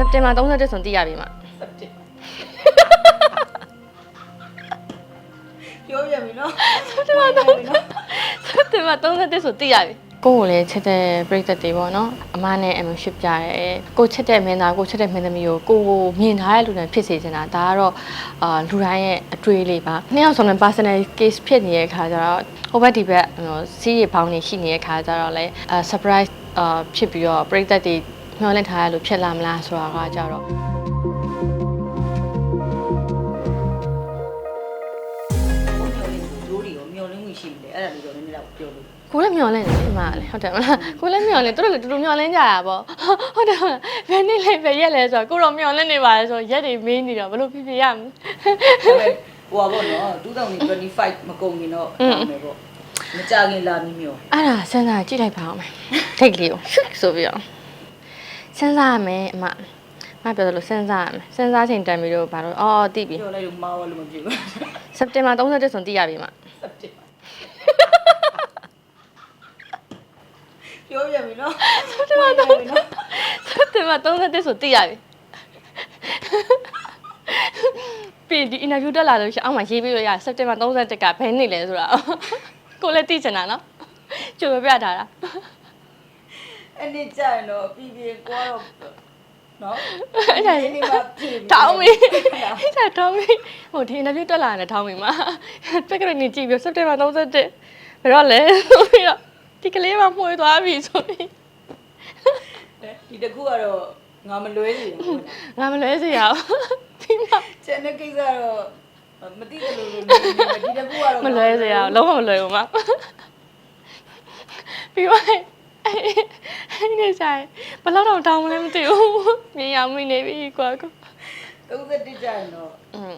စက်တင်ဘာ31ဆိုသိရပြီမှာစက်တင်ပြောပြပြီနော်စက်တင်ဘာ30စက်တင်ဘာ31ဆိုသိရပြီကိုကိုလည်းချက်တဲ့ပြိသက်တွေပေါ့နော်အမနဲ့အမရှစ်ပြရဲကိုချက်တဲ့မင်းသားကိုချက်တဲ့မင်းသမီးကိုကိုကိုမြင်ထားတဲ့လူတိုင်းဖြစ်စေချင်တာဒါကတော့အာလူတိုင်းရဲ့အတွေ့အလေးပါနှစ်ယောက်ဆုံးတဲ့ personal case ဖြစ်နေတဲ့ခါကျတော့ဟိုဘက်ဒီဘက်ဟိုစီးရီပေါင်းနေရှိနေတဲ့ခါကျတော့လဲအာ surprise အာဖြစ်ပြီးတော့ပြိသက်တွေ မျှော်လင့်ထားရလို့ဖြစ်လာမလားဆိုတာကကြတော့ကိုမျောလေးဒိုးတွေရောမျောလင်းမှုရှိမလဲအဲ့ဒါလေးတော့နည်းနည်းတော့ပြောလို့ကိုလည်းမျောလင့်နေတယ်အမလည်းဟုတ်တယ်မလားကိုလည်းမျောလင့်သူတို့လည်းတူတူမျောလင့်ကြတာပေါ့ဟုတ်တယ်ဟုတ်တယ်ဘယ်နေ့လဲဘယ်ရက်လဲဆိုတော့ကိုတော့မျောလင့်နေပါလေဆိုတော့ရက်တွေမင်းနေတော့ဘလို့ဖြစ်ဖြစ်ရမလဲဒါပေမဲ့ဟိုပါပေါ့နော်2025မကုန်ရင်တော့အောင်မယ်ပေါ့မကြခင်လာပြီးမျောအဲ့ဒါစဉ်းစားကြည့်လိုက်ပါအောင်မယ်ထိတ်ကလေးကိုရှုပ်ဆိုပြီးတော့ စဉ်းစားရမယ်အမမပြောသလိုစဉ်းစားရမယ်စဉ်းစားချိန်တန်ပြီးတော့ဘာလို့အော်သိပြီပြောလိုက်လို့မားလို့မပြေဘူးစက်တင်ဘာ31ဆိုသိရပြီမစက်တင်ပြောပြပြီနော်စက်တင်ဘာ31စက်တင်ဘာ31ဆိုသိရပြီပြီးဒီ interview တက်လာလို့ရှိရင်အောက်မှာရေးပြီးလို့ရစက်တင်ဘာ31ကဘယ်နေ့လဲဆိုတာကိုလည်းသိချင်တာနော်ကြိုပြပြထားတာ အဲ့ဒီကြရင်တော့ပြီးပြီးကွာတော့နော်အဲ့ဒါဒီနေ့မှပြေပြီထောင်းမီအဲ့ဒါထောင်းမီဟိုဒီ interview တက်လာတယ်ထောင်းမီမှာတက်ကရနေကြည့်ပြီးစက်တင်ဘာ31ဘယ်တော့လဲဆိုပြီးတော့ဒီကလေးမှမှုေးသွားပြီဆိုပြီးဒီတခုကတော့ငါမလွဲစီဘူးငါမလဲစေရအောင်ဒီမှာကျန်တဲ့ကိစ္စတော့မသိတယ်လို့လို့နေနေဒီတခုကတော့မလွဲစေရအောင်လုံးဝမလွဲဘူးမပြီးတော့ အဲ့အဲ့ဒီဆိုင်ဘယ်တော့တော့တောင်းမလဲမသိဘူးမြင်ရမိနေပြီကွာကွာ31ကျရင်တော့อืม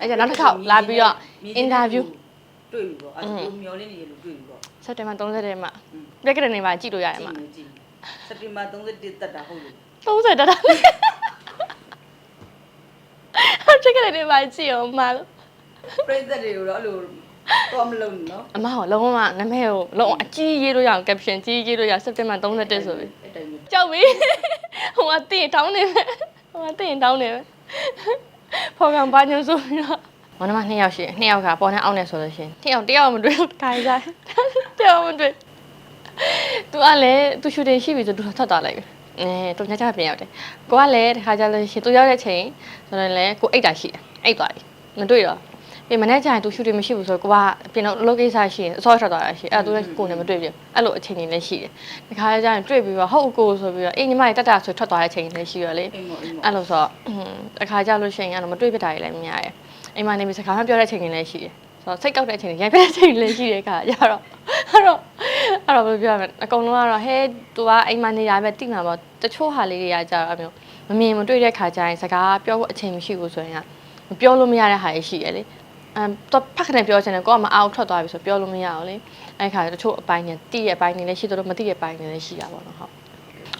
အဲ့ကျနောက်တစ်ခေါက်လာပြီးတော့ interview တွေ့ပြီပေါ့အဲ့ဒါမျောလင်းနေရလို့တွေ့ပြီပေါ့စက်တင်ဘာ30မှာပြက်ကရနေမှာကြည့်လို့ရရမှာကြည့်စက်တင်ဘာ31တက်တာဟုတ်လို့30တက်တာပြက်ကရနေမှာကြည့်အောင်မလို့ပြိသက်တွေကိုတော့အဲ့လို တော့မလုံးနော်အမကလုံးဝနာမည်ကိုလုံးဝအကြီးရေးလို့ရအောင် caption ကြီးရေးလို့ရစက်တင်ဘာ31ဆိုပြီးအဲ့တိုင်းပဲကြောက်ပြီဟိုကတင့်တောင်းနေပဲဟိုကတင့်တောင်းနေပဲဖော်ကံဘာညုံဆိုပြီးတော့မနမနှစ်ယောက်ရှိတယ်နှစ်ယောက်ကပေါ်နဲ့အောက်နဲ့ဆိုလို့ရှိရင်နှစ်ယောက်တယောက်မတွေ့ဘူးခိုင်းစားတယောက်မတွေ့သူကလည်းသူရှူတင်ရှိပြီဆိုသူထွက်သွားလိုက်ပြီအဲသူညချပြန်ရောက်တယ်ကိုကလည်းတခါကြလို့ရှိရင်သူရောက်တဲ့ချိန်ဆိုတော့လည်းကိုအိတ်တာရှိတယ်အိတ်သွားပြီမတွေ့တော့ ပြင်မနေ့ကျရင်သူရှူတင်မရှိဘူးဆိုတော့ကိုကပြင်တော့လောကိစ္စရှိရင်အစောထွက်သွားတာရှိအဲ့ဒါသူလည်းကိုယ်နဲ့မတွေ့ပြန်အဲ့လိုအချိန်ကြီးလည်းရှိတယ်တခါကျရင်တွေ့ပြီးတော့ဟုတ်ကိုဆိုပြီးတော့အေးညီမကြီးတက်တာဆိုထွက်သွားတဲ့ချိန်လည်းရှိရလေအိမ်မော်အိမ်မော်အဲ့လိုဆိုတော့တခါကြလို့ရှိရင်အဲ့လိုမတွေ့ဖြစ်တာတွေလည်းများတယ်အိမ်မနေပြီးစကားမပြောတဲ့ချိန်တွေလည်းရှိတယ်ဆိုတော့စိတ်ကောက်တဲ့ချိန်တွေရိုက်ပြတဲ့ချိန်တွေလည်းရှိတယ်ခါကြတော့အဲ့တော့အဲ့တော့ဘယ်လိုပြောရမလဲအကုန်လုံးကတော့ဟဲသူကအိမ်မနေတာပဲတိမှာပေါ့တချို့ဟာလေးတွေကကြတော့အမျိုးမမြင်မတွေ့တဲ့ခါကျရင်စကားပြောဖို့အချိန်မရှိဘူးဆိုရင်ကမပြောလို့မရတဲ့ဟာတွေရှိရလေ အမ်တော့ဖက်ခနဲ့ပြောချင်တယ်ကိုကမအောင်ထွက်သွားပြီဆိုပြောလို့မရအောင်လေအဲ့ခါတချို့အပိုင်းတွေတိရဲ့အပိုင်းတွေလည်းရှိတယ်လို့မတိရဲ့အပိုင်းတွေလည်းရှိတာပေါ့နော်ဟုတ်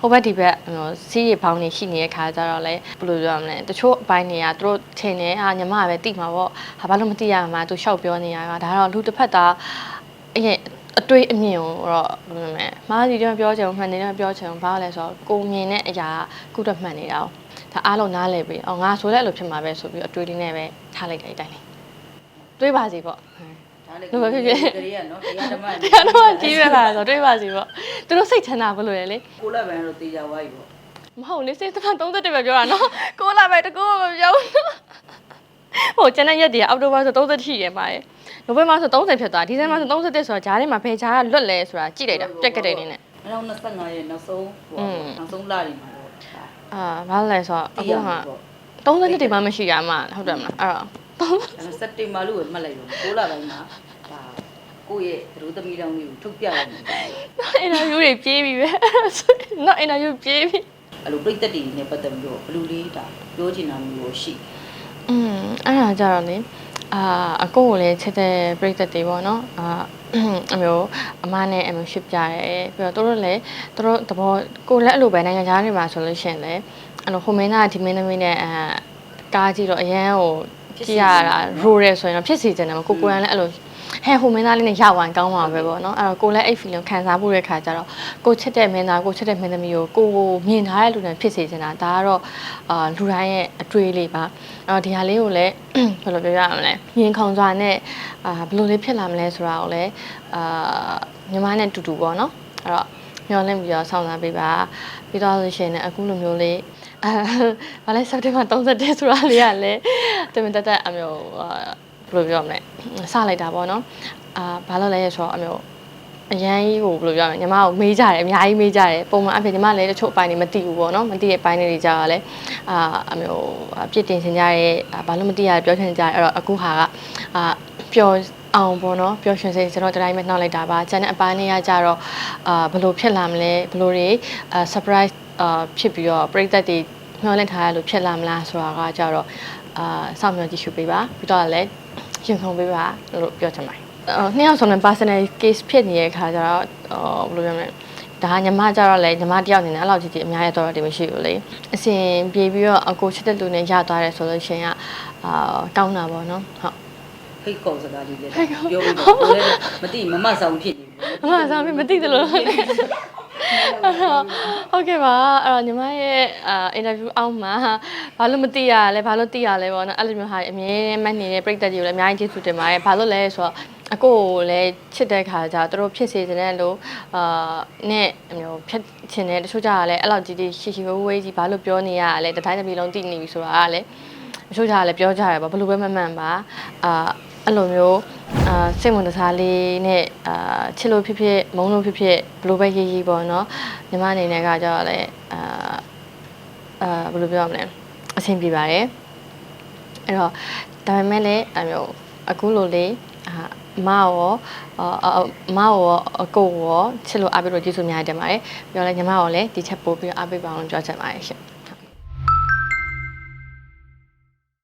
ဟိုဘက်ဒီဘက်ဟိုစီးရီပေါင်းနေရှိနေတဲ့ခါကျတော့လေဘယ်လိုပြောရမလဲတချို့အပိုင်းတွေကသူတို့ထင်တယ်ဟာညီမကပဲတိမှာပေါ့ဟာဘာလို့မတိရမှာသူရှောက်ပြောနေရတာဒါတော့လူတစ်ဖက်သားအရင်အတွေးအမြင်ကိုတော့ဘယ်လိုလဲမားစီတော့ပြောချင်မှန်နေတော့ပြောချင်ဘာလဲဆိုတော့ကိုမြင်တဲ့အရာကုတော့မှန်နေတာ哦ဒါအားလုံးနားလည်ပြီအော်ငါဆိုလည်းအဲ့လိုဖြစ်မှာပဲဆိုပြီးအတွေးလေးနဲ့ပဲထားလိုက်တဲ့အတိုင်းလေး တွေးပါစီပေါ့ဒါလည်းဘာဖြစ်ဖြစ်ကလေးကနော်တရားဓမ္မတရားတော့ကြီးရတာဆိုတွေးပါစီပေါ့သူတို့စိတ်ချမ်းသာဘလို့လဲလေကိုလက်ဗန်တော့တေချာဝါပြီပေါ့မဟုတ်လေစေတနာ31ပဲပြောတာနော်ကိုလာပဲတကူမပြောဘူးဟိုကျန်တဲ့ရက်တည်းအောက်တိုဘာဆို30ရှိရမှာရယ်နိုဝင်ဘာဆို30ဖြစ်သွားဒီဇင်ဘာဆို31ဆိုတော့ဂျားထဲမှာဘယ်ဂျားကလွတ်လဲဆိုတာကြည့်လိုက်တာပြက်ကတဲ့နေနဲ့2025ရဲ့နောက်ဆုံးဟိုနောက်ဆုံးလတွေမှာတော့အာဘာလဲဆိုတော့တည်အခုရကမှာပေါ့30နှစ်တည်းမှမရှိရမှာဟုတ်တယ်မလားအဲ့တော့ အဲစက်တင်ဘာလို့မှတ်လိုက်လို့ကိုလာပိုင်းမှာဒါကိုယ့်ရဲ့ဒရုသမီးတောင်းလေးကိုထုတ်ပြလိုက်တယ်အင်တာဗျူးတွေပြေးပြီပဲနော်အင်တာဗျူးပြေးပြီအဲ့လိုပြိတ္တတွေနဲ့ပတ်သက်ပြီးတော့ဘလူလေးဒါပြောချင်တာမျိုးရှိอืมအဲ့ဒါကြတော့လေအာအကိုကိုလည်းချက်တဲ့ပြိသက်တွေပေါ့နော်အာအမျိုးအမနဲ့အမျိုးရှစ်ပြရဲပြီးတော့တို့လည်းတို့သဘောကိုလည်းအဲ့လိုပဲနိုင်ငံခြားတွေမှာဆိုလို့ရှိရင်လည်းအဲ့လိုဟိုမင်းသားဒီမင်းသမီးနဲ့အာကားကြည့်တော့အရန်ဟို ကြည့်ရတာရိုးရဲဆိုရင်တော့ဖြစ်စီတယ်နော်ကိုကိုရန်လည်းအဲ့လိုဟဲဟိုမင်းသားလေးနဲ့ရောက်ဝင်ကောင်းမှာပဲပေါ့နော်အဲ့တော့ကိုလည်းအဲ့ feeling ခံစားဖို့ရခါကြတော့ကိုချစ်တဲ့မင်းသားကိုချစ်တဲ့မင်းသမီးကိုကိုကိုမြင်ထားတဲ့လူနဲ့ဖြစ်စေချင်တာဒါကတော့အာလူတိုင်းရဲ့အတွေ့အလေးပါအဲ့တော့ဒီဟာလေးကိုလည်းဘယ်လိုပြောရမလဲရင်ခုန်စွာနဲ့အာဘယ်လိုလေးဖြစ်လာမလဲဆိုတာကိုလည်းအာညီမနဲ့တူတူပေါ့နော်အဲ့တော့မျှော်လင့်ပြီးတော့ဆောင်းစားပေးပါပြီးတော့ဆိုရှင်လည်းအခုလိုမျိုးလေး အဲဘာလဲစက်တင်ဘာ31ဆိုတာလေးကလည်းတမင်တက်တက်အမျိုးအာဘယ်လိုပြောမလဲစလိုက်တာပေါ့နော်အာဘာလို့လဲဆိုတော့အမျိုးအရန်ကြီးကိုဘယ်လိုပြောမလဲညီမကိုမေးကြတယ်အများကြီးမေးကြတယ်ပုံမှန်အဖြစ်ညီမလည်းတချို့အပိုင်းတွေမသိဘူးပေါ့နော်မသိတဲ့ပိုင်းတွေကြာတော့လဲအာအမျိုးပြစ်တင်စင်ကြရဲဘာလို့မသိရပြောချင်ကြရဲအဲ့တော့အခုဟာကအာပျော်အောင်ပေါ့နော်ပျော်ရွှင်စေကျွန်တော်တတိုင်းပဲနှောက်လိုက်တာပါကျန်တဲ့အပိုင်းတွေကကြတော့အာဘယ်လိုဖြစ်လာမလဲဘယ်လိုတွေအာ surprise အာဖြစ်ပြီးတော့ပြိသက်တွေမျှော်လင့်ထားရလို့ဖြစ်လာမလားဆိုတာကကြတော့အာစောင့်မျှော်ကြည့်ရှုပေးပါပြီးတော့လည်းရင်ခုန်ပေးပါလို့ပြောချင်ပါတယ်အော်နှစ်ယောက်ဆုံးတဲ့ personal case ဖြစ်နေတဲ့ခါကျတော့အော်ဘယ်လိုပြောမလဲဒါညီမကြတော့လေညီမတယောက်အနေနဲ့အဲ့လောက်ကြီးကြီးအများကြီးတော့တယ်မရှိဘူးလေအစဉ်ပြေးပြီးတော့အကိုချစ်တဲ့လူနဲ့ရသွားတယ်ဆိုလို့ရှိရင်ကအာကောင်းတာပေါ့နော်ဟုတ်ဖိတ်ခေါ်စကားလေးလည်းပြောပြီးတော့ကိုလည်းမသိမမဆောင်ဖြစ်နေဘူးအမအဆောင်မသိတယ်လို့အဲ့တော့ ဟုတ်ကဲ့ပါအဲ့တော့ညီမရဲ့အာအင်တာဗျူးအောက်မှာဘာလို့မသိရလဲဘာလို့သိရလဲပေါ့နော်အဲ့လိုမျိုးဟာအမြဲတမ်းမှတ်နေတဲ့ပြည်သက်ကြီးကိုလည်းအများကြီးကျေးဇူးတင်ပါတယ်ဘာလို့လဲဆိုတော့အကိုကိုလည်းချစ်တဲ့ခါကျသူတို့ဖြစ်စေချင်တဲ့လို့အာနဲ့အမျိုးဖြစ်ချင်တဲ့တချို့ကြတာလည်းအဲ့လောက်ကြီးကြီးရှိရှိဝေးဝေးကြီးဘာလို့ပြောနေရလဲတတိုင်းတစ်ပြည်လုံးသိနေပြီဆိုတာကလည်းတချို့ကြတာလည်းပြောကြရပါဘယ်လိုပဲမှန်မှန်ပါအာ အဲ့လိုမျိုးအာစိတ်ဝင်စားလေးနဲ့အာချစ်လို့ဖြစ်ဖြစ်မုန်းလို့ဖြစ်ဖြစ်ဘယ်လိုပဲရေးရေးပေါ့နော်ညီမအနေနဲ့ကကြောက်လဲအာအာဘယ်လိုပြောရမလဲအဆင်ပြေပါတယ်အဲ့တော့ဒါပေမဲ့လည်းအမျိုးအခုလိုလေးအာမရောအာမရောအကိုရောချစ်လို့အားပေးလို့ကျေးဇူးများတင်ပါတယ်ပြောလဲညီမရောလည်းဒီချက်ပို့ပြီးအားပေးပါအောင်ပြောချင်ပါတယ်ရှင်